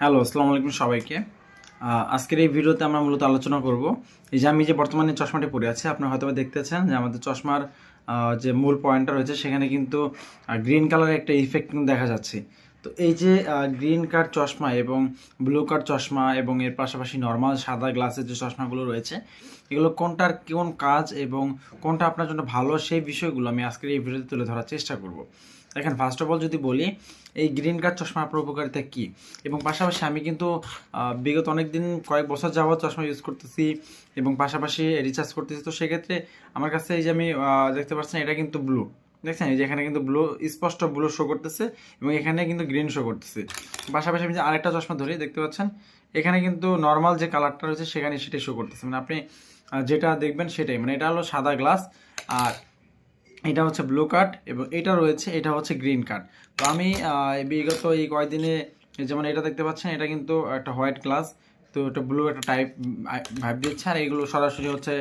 Hello, আসসালামু আলাইকুম সবাইকে। আজকের এই ভিডিওতে আমরা মূলত আলোচনা করব। এই যে আমি যে বর্তমানে চশমাটি পরে আছি আপনারা হয়তো দেখতেছেন যে আমাদের চশমার যে মূল পয়েন্টটা রয়েছে, সেখানে কিন্তু গ্রিন কালারের একটা ইফেক্ট কিন্তু দেখা যাচ্ছে। তো এই যে গ্রিন কার্ড চশমা এবং ব্লু কার্ড চশমা এবং এর পাশাপাশি নর্মাল সাদা গ্লাসের যে চশমাগুলো রয়েছে, এগুলো কোনটার কোন কাজ এবং কোনটা আপনার জন্য ভালো সেই বিষয়গুলো আমি আজকের এই ভিডিওতে তুলে ধরার চেষ্টা করব। দেখেন ফার্স্ট অফ অল যদি বলি, এই গ্রিন কার্ড চশমা আপনার উপকারিতা কী? এবং পাশাপাশি আমি কিন্তু বিগত অনেক দিন কয়েক বছর যাবত চশমা ইউজ করতেছি এবং পাশাপাশি রিচার্জ করতেছি। তো সেক্ষেত্রে আমার কাছে এই যে আমি দেখতে পাচ্ছেন, এটা কিন্তু ব্লু দেখছেন, এই যে এখানে কিন্তু ব্লু স্পষ্ট ব্লু শো করতেছে এবং এখানে কিন্তু গ্রিন শো করতেছে। পাশাপাশি আমি যে আরেকটা চশমা ধরি, দেখতে পাচ্ছেন? এখানে কিন্তু নর্মাল যে কালারটা রয়েছে, সেখানে সেটাই শো করতেছে। মানে আপনি যেটা দেখবেন সেটাই। মানে এটা হলো সাদা গ্লাস আর এটা হচ্ছে ব্লু কার্ড এবং এটা রয়েছে, এটা হচ্ছে গ্রিন কার্ড তো আমি বিগত এই কয়েকদিনে যেমন এটা দেখতে পাচ্ছেন, এটা কিন্তু একটা হোয়াইট গ্লাস তো এটা ব্লু একটা টাইপ ভাইব দিচ্ছে। আর এইগুলো সরাসরি হচ্ছে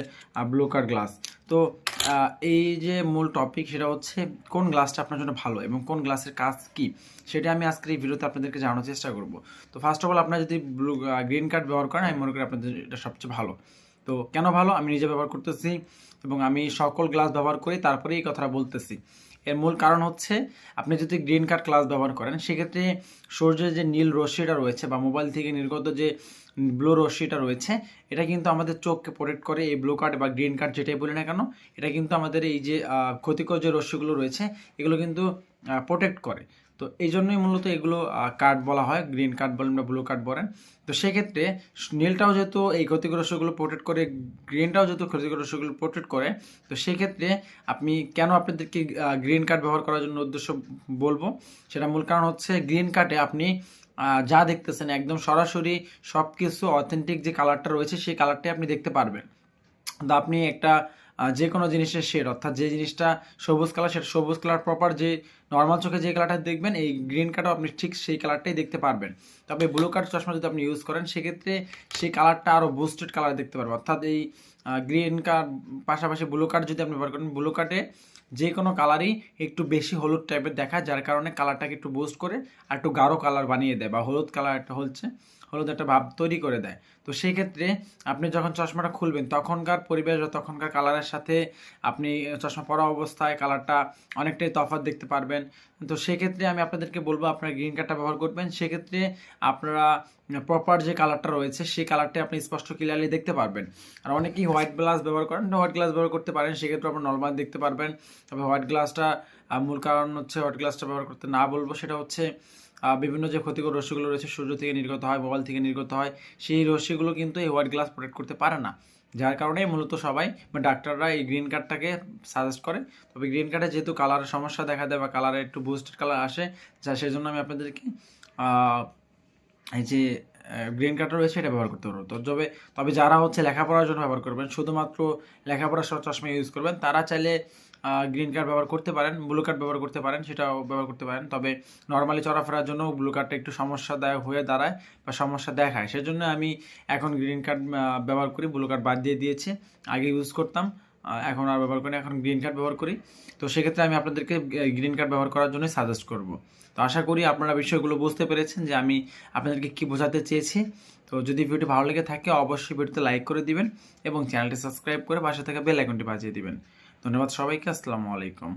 ব্লু কার্ড গ্লাস তো এই যে মূল টপিক সেটা হচ্ছে কোন গ্লাসটা আপনার জন্য ভালো এবং কোন গ্লাসের কাজ কি? সেটা আমি আজকের এই ভিডিওতে আপনাদেরকে জানানোর চেষ্টা করব। তো ফার্স্ট অফ অল আপনার যদি ব্লু গ্রিন কার্ড ব্যবহার করেন, আমি মনে করি আপনাদের এটা সবচেয়ে ভালো। তো কেন ভালো? আমি নিজে ব্যবহার করতেছি এবং আমি সকল গ্লাস ব্যবহার করি, তারপরে এই কথাটা বলতেছি। এর মূল কারণ হচ্ছে, আপনি যদি গ্রিন কার্ড গ্লাস ব্যবহার করেন, সেক্ষেত্রে সূর্যের যে নীল রশ্মিটা রয়েছে বা মোবাইল থেকে নির্গত যে ব্লু রশ্মিটা রয়েছে, এটা কিন্তু আমাদের চোখকে প্রোটেক্ট করে। এই ব্লু কার্ড বা গ্রিন কার্ড যেটাই বলি না কেন, এটা কিন্তু আমাদের এই যে ক্ষতিকর যে রশ্মিগুলো রয়েছে, এগুলো কিন্তু প্রোটেক্ট করে। তো এই জন্যই মূলত এগুলো কার্ড বলা হয় গ্রিন কার্ড বলেন বা ব্লু কার্ড বলেন। তো সেক্ষেত্রে নীলটাও যেহেতু এই ক্ষতিকর রশ্মিগুলো প্রোটেক্ট করে গ্রিনটাও যেহেতু ক্ষতিকর রশ্মিগুলো প্রোটেক্ট করে, তো সেক্ষেত্রে আপনি কেন আপনাদেরকে গ্রিন কার্ড ব্যবহার করার জন্য উদ্দেশ্য বলব? সেটা মূল কারণ হচ্ছে গ্রিন কার্ডে আপনি যা দেখতেছেন, একদম সরাসরি সব কিছু অথেন্টিক যে কালারটা রয়েছে, সেই কালারটাই আপনি দেখতে পারবেন। তো আপনি একটা যে কোনো জিনিসের শেড অর্থাৎ যে জিনিসটা সবুজ কালার সেটা সবুজ কালার প্রপার যে নর্মাল চোখে যে কালারটা দেখবেন, এই গ্রিন কার্ডও আপনি ঠিক সেই কালারটাই দেখতে পারবেন। তবে ব্লু কার্ড চশমা যদি আপনি ইউজ করেন, সেক্ষেত্রে সেই কালারটা আরও বুস্টেড কালার দেখতে পারবেন। অর্থাৎ এই গ্রিন কার্ড পাশাপাশি ব্লু কার্ড যদি আপনি ব্যবহার করেন ব্লু কার্ডে যে কোনো কালারই একটু বেশি হলুদ টাইপের দেখায়, যার কারণে কালারটাকে একটু বুস্ট করে আর একটু গাঢ় কালার বানিয়ে দেয় বা হলুদ কালার একটা হচ্ছে, হলুদ একটা ভাব তৈরি করে দেয়। তো সেই ক্ষেত্রে আপনি যখন চশমাটা খুলবেন, তখনকার পরিবেশ বা তখনকার কালারের সাথে আপনি চশমা পরা অবস্থায় কালারটা অনেকটাই তফাৎ দেখতে পারবেন তো সেক্ষেত্রে আমি আপনাদেরকে বলব আপনারা গ্রিন কার্ডটা ব্যবহার করবেন। সেক্ষেত্রে আপনারা প্রপার যে কালারটা রয়েছে, সেই কালারটা আপনি স্পষ্ট ক্লিয়ারলি দেখতে পারবেন। আর অনেকেই হোয়াইট গ্লাস ব্যবহার করেন। হোয়াইট গ্লাস ব্যবহার করতে পারেন, সেক্ষেত্রে আপনার নর্মাল দেখতে পারবেন। তবে হোয়াইট গ্লাসটা মূল কারণ হচ্ছে হোয়াইট গ্লাসটা ব্যবহার করতে না বলব। সেটা হচ্ছে বিভিন্ন যে ক্ষতিকর রশ্মিগুলো রয়েছে, সূর্য থেকে নির্গত হয় মোবাইল থেকে নির্গত হয়, সেই রশ্মিগুলো কিন্তু এই হোয়াইট গ্লাস প্রোটেক্ট করতে পারে না। যার কারণে মূলত সবাই বা ডাক্তাররা এই গ্রিন কার্ডটাকে সাজেস্ট করে। তবে গ্রিন কার্ডে যেহেতু কালারের সমস্যা দেখা দেয় বা কালারে একটু বুস্টেড কালার আসে, যা সেই জন্য আমি আপনাদেরকে এই যে গ্রিন কার্ডটা রয়েছে এটা ব্যবহার করতে পারব তো তবে তবে যারা হচ্ছে লেখাপড়ার জন্য ব্যবহার করবেন, শুধুমাত্র লেখাপড়ার সব চশমা ইউজ করবেন, তারা চাইলে গ্রিন কার্ড ব্যবহার করতে পারেন ব্লু কার্ড ব্যবহার করতে পারেন, সেটাও ব্যবহার করতে পারেন। তবে নর্মালি চলাফেরার জন্য ব্লু কার্ডটা একটু সমস্যাদায়ক হয়ে দাঁড়ায় বা সমস্যা দেখায়। সেজন্য আমি এখন গ্রিন কার্ড ব্যবহার করি ব্লু কার্ড বাদ দিয়ে দিয়েছি। আগে ইউজ করতাম। এখন আর ব্যবহার করি এখন গ্রিন কার্ড ব্যবহার করি। তো সেক্ষেত্রে আমি আপনাদেরকে গ্রিন কার্ড ব্যবহার করার জন্য সাজেস্ট করব। তো আশা করি আপনারা বিষয়গুলো বুঝতে পেরেছেন যে আমি আপনাদেরকে কী বোঝাতে চেয়েছি। তো যদি ভিডিও ভালো লেগে থাকে, অবশ্যই ভিডিওতে লাইক করে দিবেন এবং চ্যানেলটি সাবস্ক্রাইব করে পাশে থাকা বেল আইকনটি বাজিয়ে দিবেন। ধন্যবাদ সবাইকে, আসসালামু আলাইকুম।